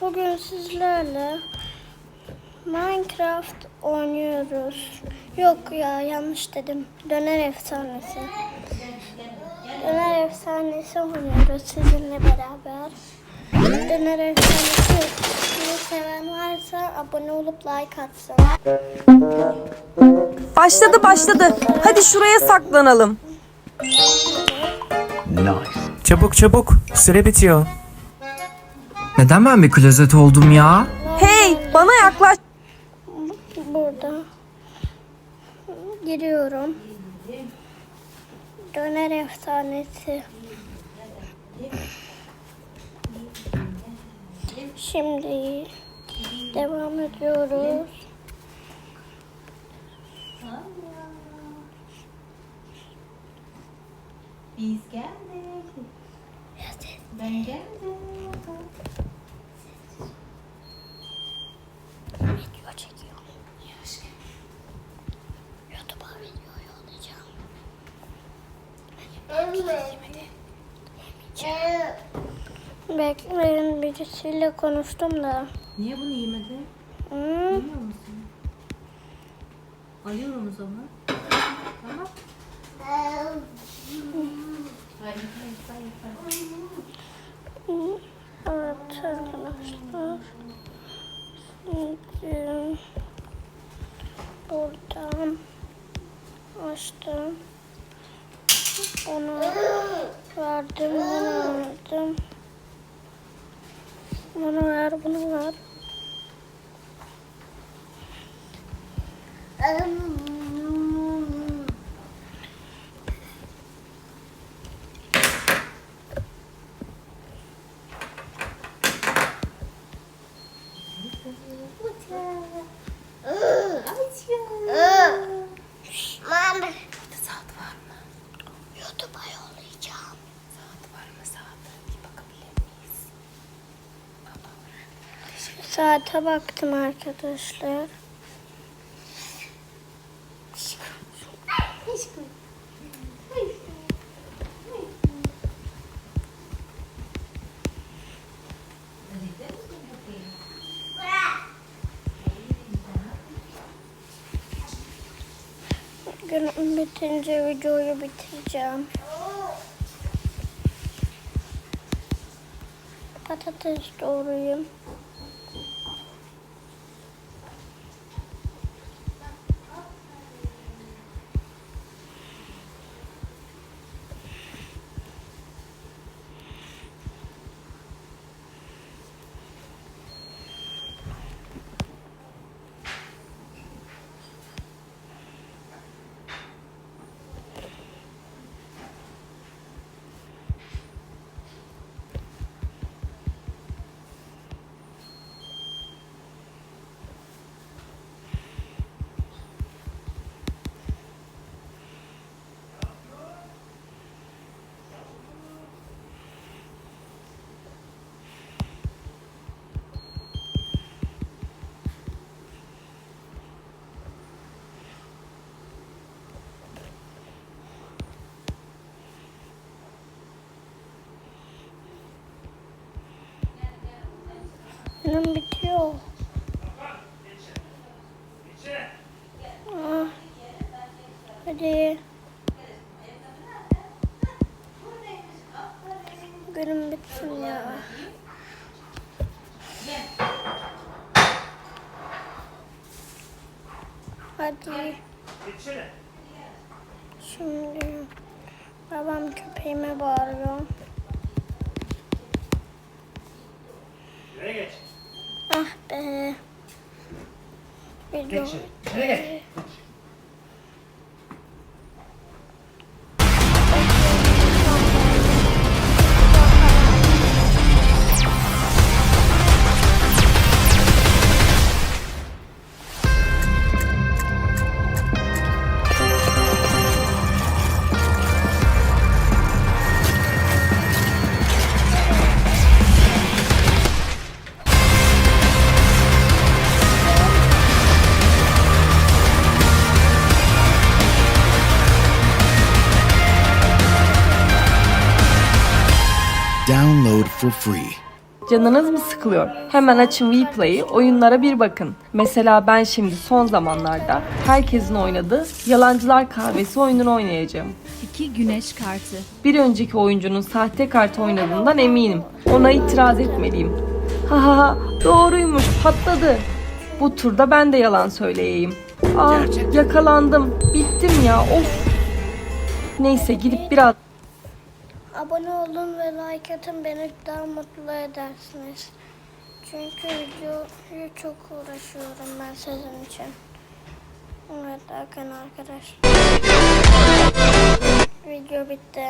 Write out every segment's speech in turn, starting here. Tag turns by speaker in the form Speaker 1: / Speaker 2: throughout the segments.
Speaker 1: Bugün sizlerle Minecraft oynuyoruz. Yok ya yanlış dedim. Döner efsanesi. Döner efsanesi oynuyoruz sizinle beraber. Döner efsanesi seven varsa abone olup like atsın.
Speaker 2: Başladı başladı. Hadi şuraya saklanalım.
Speaker 3: Çabuk çabuk. Süre bitiyor.
Speaker 4: Neden ben bir klozet oldum ya?
Speaker 2: Hey bana yaklaş.
Speaker 1: Burada giriyorum. Döner efsanesi. Şimdi devam ediyoruz.
Speaker 5: Biz geldik. Ben geldim.
Speaker 1: Video çekiyorum. YouTube'a video yollayacağım. Bekleyin birisiyle konuştum da.
Speaker 5: Niye bunu yemedin?
Speaker 1: Hı?
Speaker 5: Yemiyor musun? Alıyorum o zaman. Tamam. Hayır, hayır, hayır, hayır.
Speaker 1: Evet arkadaşlar. Şimdi buradan açtım. Onu verdim, bunu verdim. Bunu ver, bunu ver.
Speaker 5: Saat var mı?
Speaker 1: YouTube'a yollayacağım.
Speaker 5: Saat var mı saat? Bir bakabilir miyiz?
Speaker 1: Saate baktım arkadaşlar. Günüm bitince videoyu bitireceğim. Patates doğrayayım. Benim bitiyor. Ah. Hadi. Günüm bitsin ya. Hadi. Şimdi babam köpeğime bağırıyor. Ah be. Video.
Speaker 6: Download for free
Speaker 2: Canınız mı sıkılıyor? Hemen açın WePlay'i, oyunlara bir bakın. Mesela ben şimdi son zamanlarda herkesin oynadığı Yalancılar Kahvesi oyununu oynayacağım.
Speaker 6: İki güneş kartı.
Speaker 2: Bir önceki oyuncunun sahte kart oynadığından eminim. Ona itiraz etmeliyim. Ha ha ha doğruymuş patladı. Bu turda ben de yalan söyleyeyim. Ah yakalandım. Bittim ya of. Neyse gidip biraz
Speaker 1: Abone olun ve like atın beni daha mutlu edersiniz. Çünkü videoyu çok uğraşıyorum ben sizin için. Evet bakın arkadaşlar. Video bitti.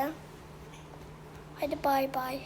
Speaker 1: Hadi bay bay.